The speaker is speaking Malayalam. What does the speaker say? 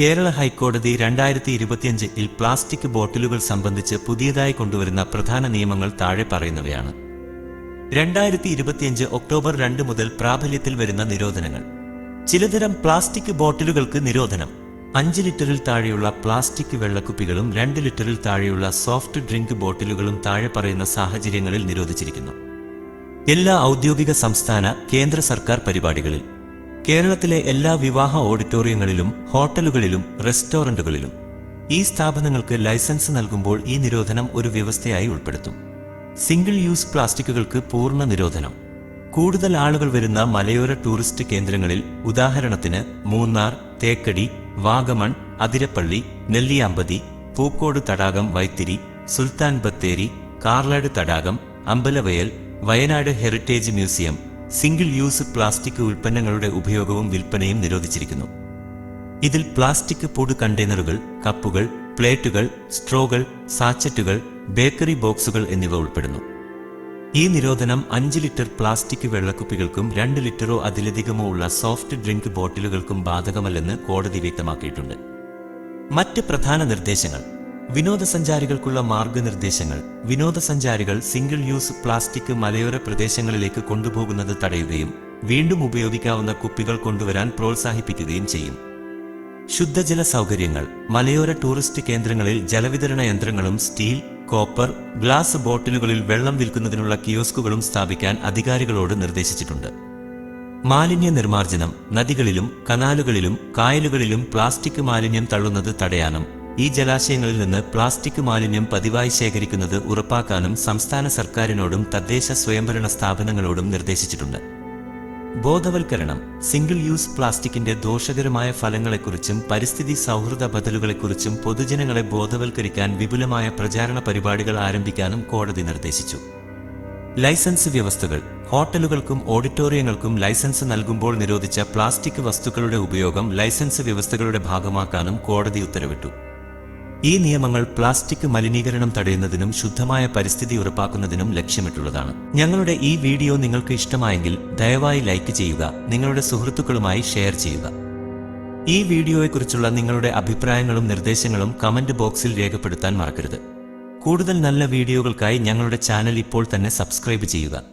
കേരള ഹൈക്കോടതി രണ്ടായിരത്തി ഇരുപത്തിയഞ്ചിൽ പ്ലാസ്റ്റിക് ബോട്ടിലുകൾ സംബന്ധിച്ച് പുതിയതായി കൊണ്ടുവരുന്ന പ്രധാന നിയമങ്ങൾ താഴെ പറയുന്നവയാണ്. രണ്ടായിരത്തി ഇരുപത്തിയഞ്ച് ഒക്ടോബർ രണ്ട് മുതൽ പ്രാബല്യത്തിൽ വരുന്ന നിരോധനങ്ങൾ. ചിലതരം പ്ലാസ്റ്റിക് ബോട്ടിലുകൾക്ക് നിരോധനം. അഞ്ച് ലിറ്ററിൽ താഴെയുള്ള പ്ലാസ്റ്റിക് വെള്ളക്കുപ്പികളും രണ്ട് ലിറ്ററിൽ താഴെയുള്ള സോഫ്റ്റ് ഡ്രിങ്ക് ബോട്ടിലുകളും താഴെ പറയുന്ന സാഹചര്യങ്ങളിൽ നിരോധിച്ചിരിക്കുന്നു. എല്ലാ ഔദ്യോഗിക സംസ്ഥാന കേന്ദ്ര സർക്കാർ പരിപാടികളിൽ. കേരളത്തിലെ എല്ലാ വിവാഹ ഓഡിറ്റോറിയങ്ങളിലും ഹോട്ടലുകളിലും റെസ്റ്റോറന്റുകളിലും ഈ സ്ഥാപനങ്ങൾക്ക് ലൈസൻസ് നൽകുമ്പോൾ ഈ നിരോധനം ഒരു വ്യവസ്ഥയായി ഉൾപ്പെടുത്തും. സിംഗിൾ യൂസ് പ്ലാസ്റ്റിക്കുകൾക്ക് പൂർണ നിരോധനം. കൂടുതൽ ആളുകൾ വരുന്ന മലയോര ടൂറിസ്റ്റ് കേന്ദ്രങ്ങളിൽ ഉദാഹരണത്തിന് മൂന്നാർ തേക്കടി വാഗമൺ അതിരപ്പള്ളി നെല്ലിയാമ്പതി പൂക്കോട് തടാകം വൈത്തിരി സുൽത്താൻ ബത്തേരി കാർലാട് തടാകം Ambalavayal Wayanad heritage museum single use plastic ഉൽപ്പന്നങ്ങളുടെ ഉപയോഗവും വിൽപ്പനയും നിരോധിച്ചിരിക്കുന്നു. ഇതിൽ പ്ലാസ്റ്റിക് പൊടി കണ്ടെയ്നറുകൾ കപ്പുകൾ പ്ലേറ്റുകൾ സ്ട്രോകൾ സാച്ചറ്റുകൾ ബേക്കറി ബോക്സുകൾ എന്നിവ ഉൾപ്പെടുന്നു. ഈ നിരോധനം അഞ്ച് ലിറ്റർ പ്ലാസ്റ്റിക് വെള്ളക്കുപ്പികൾക്കും രണ്ട് ലിറ്ററോ അതിലധികമോ ഉള്ള സോഫ്റ്റ് ഡ്രിങ്ക് ബോട്ടിലുകൾക്കും ബാധകമല്ലെന്ന് കോടതി വ്യക്തമാക്കിയിട്ടുണ്ട്. മറ്റ് പ്രധാന നിർദ്ദേശങ്ങൾ. വിനോദസഞ്ചാരികൾക്കുള്ള മാർഗനിർദ്ദേശങ്ങൾ. വിനോദസഞ്ചാരികൾ സിംഗിൾ യൂസ് പ്ലാസ്റ്റിക് മലയോര പ്രദേശങ്ങളിലേക്ക് കൊണ്ടുപോകുന്നത് തടയുകയും വീണ്ടും ഉപയോഗിക്കാവുന്ന കുപ്പികൾ കൊണ്ടുവരാൻ പ്രോത്സാഹിപ്പിക്കുകയും ചെയ്യും. ശുദ്ധജല സൗകര്യങ്ങൾ. മലയോര ടൂറിസ്റ്റ് കേന്ദ്രങ്ങളിൽ ജലവിതരണ യന്ത്രങ്ങളും സ്റ്റീൽ കോപ്പർ ഗ്ലാസ് ബോട്ടിലുകളിൽ വെള്ളം വിൽക്കുന്നതിനുള്ള കിയോസ്കുകളും സ്ഥാപിക്കാൻ അധികാരികളോട് നിർദ്ദേശിച്ചിട്ടുണ്ട്. മാലിന്യ നിർമ്മാർജനം നദികളിലും കനാലുകളിലും കായലുകളിലും പ്ലാസ്റ്റിക് മാലിന്യം തള്ളുന്നത് തടയാനും ഈ ജലാശയങ്ങളിൽ നിന്ന് പ്ലാസ്റ്റിക് മാലിന്യം പതിവായി ശേഖരിക്കുന്നത് ഉറപ്പാക്കാനും സംസ്ഥാന സർക്കാരിനോടും തദ്ദേശ സ്വയംഭരണ സ്ഥാപനങ്ങളോടും നിർദ്ദേശിച്ചിട്ടുണ്ട്. ബോധവൽക്കരണം സിംഗിൾ യൂസ് പ്ലാസ്റ്റിക്കിന്റെ ദോഷകരമായ ഫലങ്ങളെക്കുറിച്ചും പരിസ്ഥിതി സൗഹൃദ ബദലുകളെക്കുറിച്ചും പൊതുജനങ്ങളെ ബോധവൽക്കരിക്കാൻ വിപുലമായ പ്രചാരണ പരിപാടികൾ ആരംഭിക്കാനും കോടതി നിർദ്ദേശിച്ചു. ലൈസൻസ് വ്യവസ്ഥകൾ ഹോട്ടലുകൾക്കും ഓഡിറ്റോറിയങ്ങൾക്കും ലൈസൻസ് നൽകുമ്പോൾ നിരോധിച്ച പ്ലാസ്റ്റിക് വസ്തുക്കളുടെ ഉപയോഗം ലൈസൻസ് വ്യവസ്ഥകളുടെ ഭാഗമാക്കാനും കോടതി ഉത്തരവിട്ടു. ഈ നിയമങ്ങൾ പ്ലാസ്റ്റിക് മലിനീകരണം തടയുന്നതിനും ശുദ്ധമായ പരിസ്ഥിതി ഉറപ്പാക്കുന്നതിനും ലക്ഷ്യമിട്ടുള്ളതാണ്. ഞങ്ങളുടെ ഈ വീഡിയോ നിങ്ങൾക്ക് ഇഷ്ടമായെങ്കിൽ ദയവായി ലൈക്ക് ചെയ്യുക നിങ്ങളുടെ സുഹൃത്തുക്കളുമായി ഷെയർ ചെയ്യുക. ഈ വീഡിയോയെക്കുറിച്ചുള്ള നിങ്ങളുടെ അഭിപ്രായങ്ങളും നിർദ്ദേശങ്ങളും കമന്റ് ബോക്സിൽ രേഖപ്പെടുത്താൻ മറക്കരുത്. കൂടുതൽ നല്ല വീഡിയോകൾക്കായി ഞങ്ങളുടെ ചാനൽ ഇപ്പോൾ തന്നെ സബ്സ്ക്രൈബ് ചെയ്യുക.